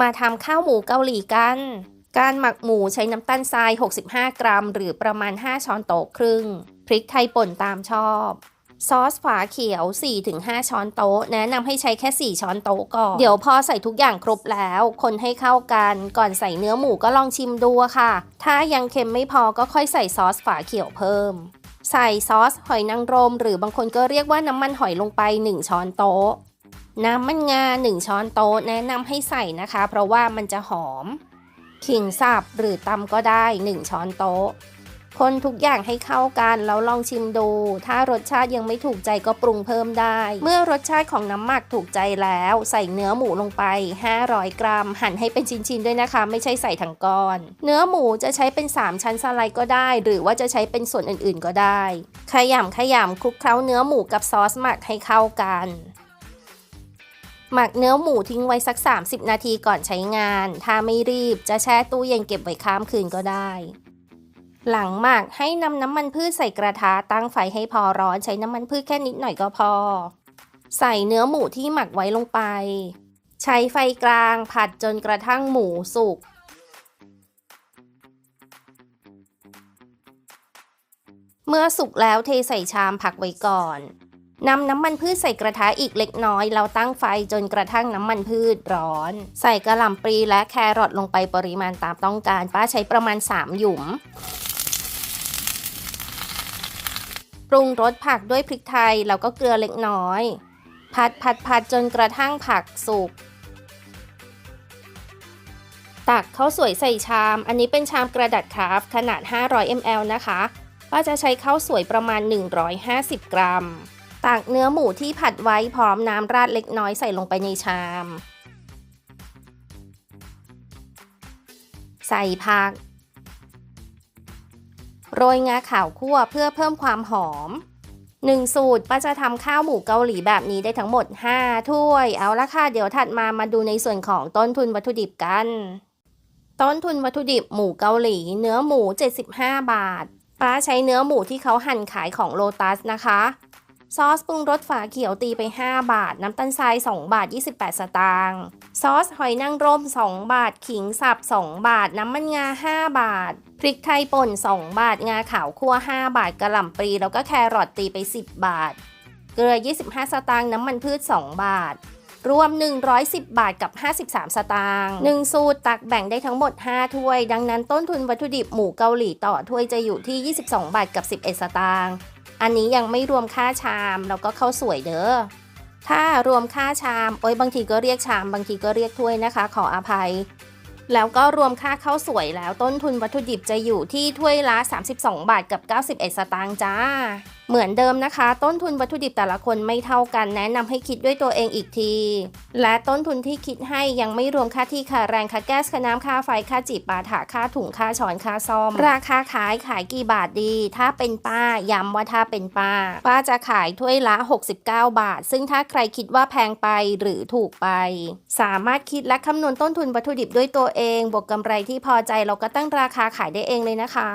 มาทำข้าวหมูเกาหลีกัน การหมักหมูใช้น้ำตาลทราย 65 กรัม หรือประมาณ 5 ช้อนโต๊ะครึ่ง พริกไทยป่นตามชอบ ซอสฝาเขียว 4-5 ช้อนโต๊ะ แนะนำให้ใช้แค่ 4 ช้อนโต๊ะก่อน เดี๋ยวพอใส่ทุกอย่างครบแล้ว คนให้เข้ากัน ก่อนใส่เนื้อหมูก็ลองชิมดูค่ะ ถ้ายังเค็มไม่พอก็ค่อยใส่ซอสฝาเขียวเพิ่มใส่ซอสหอยนางรม หรือบางคนก็เรียกว่าน้ำมันหอยลงไป 1 ช้อนโต๊ะ น้ำมันงา 1 ช้อนโต๊ะแนะนำให้ใส่นะคะ เพราะว่ามันจะหอม ขิงสับหรือตำก็ได้ 1 ช้อนโต๊ะ คนทุกอย่างให้เข้ากันแล้วลองชิมดู ถ้ารสชาติยังไม่ถูกใจก็ปรุงเพิ่มได้ เมื่อรสชาติของน้ำหมักถูกใจแล้ว ใส่เนื้อหมูลงไป 500 กรัม หั่นให้เป็นชิ้นๆด้วยนะคะ ไม่ใช่ใส่ทั้งก้อน เนื้อหมูจะใช้เป็น 3 ชั้นสไลด์ก็ได้ หรือว่าจะใช้เป็นส่วนอื่นๆก็ได้ ขยำขยำคลุกเคล้าเนื้อหมูกับซอสหมักให้เข้ากัน หมักเนื้อหมูทิ้งไว้สัก 30 นาทีก่อนใช้งาน ถ้าไม่รีบจะแช่ตู้เย็นเก็บไว้ข้ามคืนก็ได้ หลังหมักให้นำน้ำมันพืชใส่กระทะตั้งไฟให้พอร้อนใช้น้ำมันพืชแค่นิดหน่อยก็พอ ใส่เนื้อหมูที่หมักไว้ลงไป ใช้ไฟกลางผัดจนกระทั่งหมูสุกเมื่อสุกแล้วเทใส่ชามผักไว้ก่อน นำน้ำมันพืชใส่กระทะอีกเล็กน้อยแล้วตั้งไฟจนกระทั่งน้ำมันพืชร้อน ใส่กระหล่ำปลีและแครอทลงไปปริมาณตามต้องการ ป้าใช้ประมาณ 3 หยุม ปรุงรสผักด้วยพริกไทยแล้วก็เกลือเล็กน้อย ผัดผัดผัดจนกระทั่งผักสุกตักข้าวสวยใส่ชาม อันนี้เป็นชามกระดาษคราฟขนาด 500 ml นะคะป้าจะใช้ข้าวสวยประมาณ 150 กรัม ตักเนื้อหมูที่ผัดไว้พร้อมน้ำราดเล็กน้อยใส่ลงไปในชาม ใส่ผัก โรยงาขาวคั่วเพื่อเพิ่มความหอม 1 สูตรป้าจะทำข้าวหมูเกาหลีแบบนี้ได้ทั้งหมด 5 ถ้วย เอาละค่ะ เดี๋ยวถัดมามาดูในส่วนของต้นทุนวัตถุดิบกันต้นทุนวัตถุดิบหมูเกาหลี เนื้อหมู 75 บาท ป้าใช้เนื้อหมูที่เขาหั่นขายของโลตัสนะคะ ซอสปรุงรสฝาเขียวตีไป 5 บาท น้ำตาลทราย 2 บาท 28 สตางค์ซอสหอยนางรม 2 บาท ขิงสับ 2 บาท น้ำมันงา 5 บาท พริกไทยป่น 2 บาท งาขาวคั่ว 5 บาทกระหล่ำปลีแล้วก็แครอทตีไป 10 บาท เกลือ 25 สตางค์น้ำมันพืช 2 บาท รวม 110 บาทกับ 53 สตางค์1สูตรตักแบ่งได้ทั้งหมด 5 ถ้วย ดังนั้นต้นทุนวัตถุดิบหมูเกาหลีต่อถ้วยจะอยู่ที่ 22 บาทกับ 11 สตางค์ อันนี้ยังไม่รวมค่าชามแล้วก็ข้าวสวยเด้อถ้ารวมค่าชามโอ้ยบางทีก็เรียกชาม บางทีก็เรียกถ้วยนะคะ ขออภัย แล้วก็รวมค่าข้าวสวยแล้วต้นทุนวัตถุดิบจะอยู่ที่ถ้วยละ 32 บาทกับ 91 สตางค์จ้า เหมือนเดิมนะคะ ต้นทุนวัตถุดิบแต่ละคนไม่เท่ากันแนะนำให้คิดด้วยตัวเองอีกที และต้นทุนที่คิดให้ยังไม่รวมค่าที่ค่าแรงค่าแก๊สค่าน้ำค่าไฟค่าจีบปาถาค่าถุงค่าช้อนค่าซ่อม ราคาขายขายกี่บาทดี ถ้าเป็นป้าย้ำว่าถ้าเป็นป้า ป้าจะขายถ้วยละ 69 บาท ซึ่งถ้าใครคิดว่าแพงไปหรือถูกไป สามารถคิดและคำนวณต้นทุนวัตถุดิบด้วยตัวเอง บวกกำไรที่พอใจเราก็ตั้งราคาขายได้เองเลยนะคะ